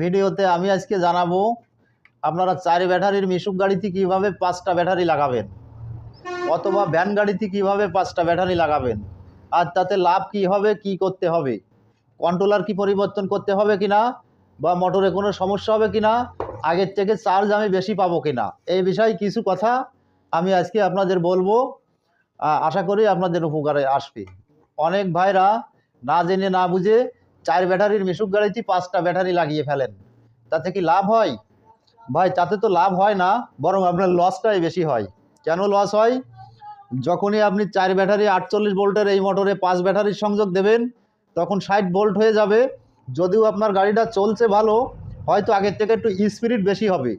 ভিডিওতে আমি আজকে জানাব, আপনারা চার ব্যাটারির মিশুক গাড়িতে কীভাবে পাঁচটা ব্যাটারি লাগাবেন? অথবা ভ্যান গাড়িতে কীভাবে পাঁচটা ব্যাটারি লাগাবেন? আর তাতে লাভ কি হবে, কি করতে হবে? কন্ট্রোলার কি পরিবর্তন করতে হবে কিনা? বা মোটরে কোনো সমস্যা হবে কিনা? আগের থেকে চার্জ আমি বেশি পাবো কিনা? এই বিষয়ে কিছু কথা আমি আজকে আপনাদের বলব। আশা করি আপনাদের উপকারে আসবে। অনেক ভাইরা না জেনে না বুঝে চার ব্যাটারির মিশুক গাড়িতে পাঁচটা ব্যাটারি লাগিয়ে ফেলেন। তাতে কি লাভ হয়? ভাই, তাতে তো লাভ হয় না, বরং আপনার লসটাই বেশি হয়। কেন লস হয়? যখনই আপনি চার ব্যাটারি আটচল্লিশ ভোল্টের এই মোটরে পাঁচ ব্যাটারির সংযোগ দেবেন, তখন ষাট ভোল্ট হয়ে যাবে। যদিও আপনার গাড়িটা চলছে ভালো, হয়তো আগের থেকে একটু স্পিরিট বেশি হবে।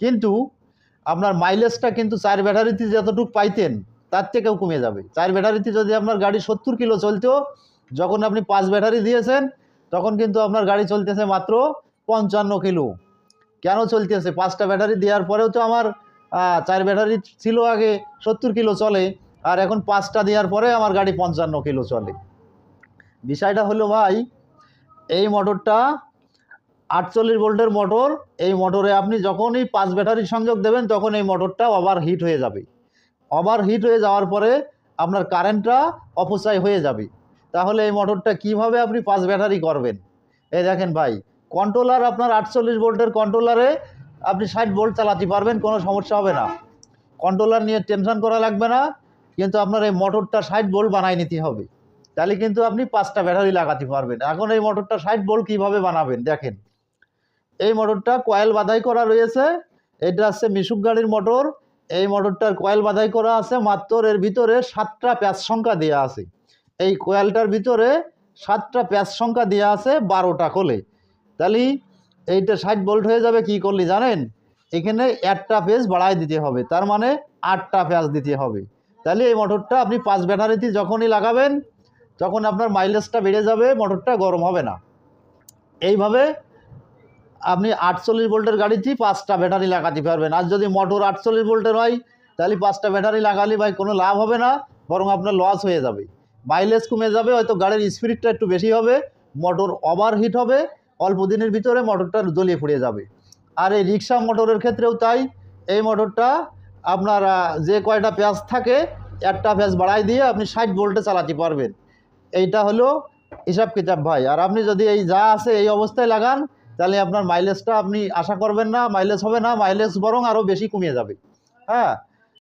কিন্তু আপনার মাইলেজটা কিন্তু চার ব্যাটারিতে যতটুকু পাইতেন, তার থেকেও কমে যাবে। চার ব্যাটারিতে যদি আপনার গাড়ি সত্তর কিলো চলতো, যখন আপনি পাঁচ ব্যাটারি দিয়েছেন তখন কিন্তু আপনার গাড়ি চলতেছে মাত্র পঞ্চান্ন কিলো। কেন চলতেছে? পাঁচটা ব্যাটারি দেওয়ার পরেও তো আমার চার ব্যাটারি ছিল আগে, সত্তর কিলো চলে, আর এখন পাঁচটা দেওয়ার পরে আমার গাড়ি পঞ্চান্ন কিলো চলে। বিষয়টা হলো ভাই, এই মোটরটা আটচল্লিশ ভোল্টের মোটর, এই মোটরে আপনি যখনই পাঁচ ব্যাটারি সংযোগ দেবেন, তখন এই মোটরটা ওভার হিট হয়ে যাবে। ওভার হিট হয়ে যাওয়ার পরে আপনার কারেন্টটা অপচয় হয়ে যাবে। তাহলে এই মোটরটা কীভাবে আপনি পাঁচ ব্যাটারি করবেন? এই দেখেন ভাই কন্ট্রোলার আপনার আটচল্লিশ ভোল্টের কন্ট্রোলারে আপনি ষাট ভোল্ট চালাতে পারবেন, কোনো সমস্যা হবে না। কন্ট্রোলার নিয়ে টেনশন করা লাগবে না, কিন্তু আপনার এই মোটরটা ষাট ভোল্ট বানাই নিতে হবে। তাহলে কিন্তু আপনি পাঁচটা ব্যাটারি লাগাতে পারবেন। এখন এই মোটরটা ষাট ভোল্ট কীভাবে বানাবেন? দেখেন, এই মোটরটা কয়েল বাধাই করা রয়েছে, এটা হচ্ছে মিশুক গাড়ির মোটর। এই মোটরটার কয়েল বাধাই করা আছে, মাত্র এর ভিতরে সাতটা প্যাচ সংখ্যা দেওয়া আছে। এই কোয়ালটার ভিতরে সাতটা প্যাচ সংখ্যা দেওয়া আছে বারোটা কোলে তাহলে এইটা ষাট ভোল্ট হয়ে যাবে, কি করলি জানেন? এখানে একটা পেজ বাড়ায় দিতে হবে, তার মানে আটটা পেঁয়াজ দিতে হবে। তাহলে এই মোটরটা আপনি পাঁচ ব্যাটারিতে যখনই লাগাবেন, তখন আপনার মাইলেজটা বেড়ে যাবে, মোটরটা গরম হবে না। এইভাবে আপনি আটচল্লিশ ভোল্টের গাড়িতেই পাঁচটা ব্যাটারি লাগাতে পারবেন। আর যদি মোটর আটচল্লিশ ভোল্টের হয়, তাহলে পাঁচটা ব্যাটারি লাগালে ভাই কোনো লাভ হবে না, বরং আপনার লস হয়ে যাবে। মাইলেজ কমে যাবে, হয়তো গাড়ির স্পিডটা একটু বেশি হবে মোটর ওভার হিট হবে, অল্প দিনের ভিতরে মোটরটা জ্বলিয়ে ফুরিয়ে যাবে। আর এই রিক্সা মোটরের ক্ষেত্রেও তাই, এই মোটরটা আপনার যে কয়টা প্যাঁচ থাকে, একটা প্যাঁচ বাড়াই দিয়ে আপনি ষাট ভোল্টে চালাতে পারবেন। এইটা হলো হিসাব কিতাব ভাই। আর আপনি যদি এই যা আছে এই অবস্থায় লাগান, তাহলে আপনার মাইলেজটা আপনি আশা করবেন না মাইলেজ হবে না মাইলেজ বরং আরও বেশি কমিয়ে যাবে। হ্যাঁ?